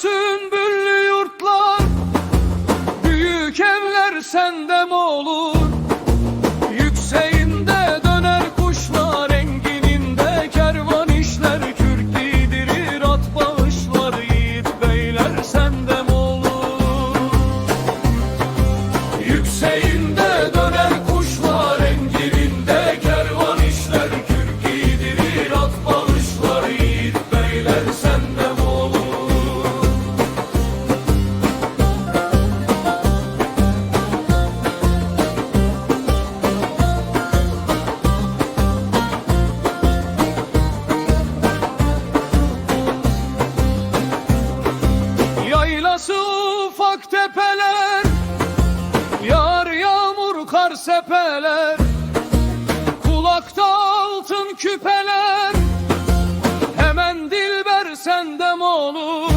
sümbüllü yurtlar Büyük evler sende mi olur? Yükseğinde döner kuşlar Engininde kervan işler Kürk giydirir at bağışlar sende mi olur? Döner kuşlar Engininde kervan işler Kürk giydirir at bağışlar sende sepeler Kulakta altın küpeler. Hemen dilber sendem olur.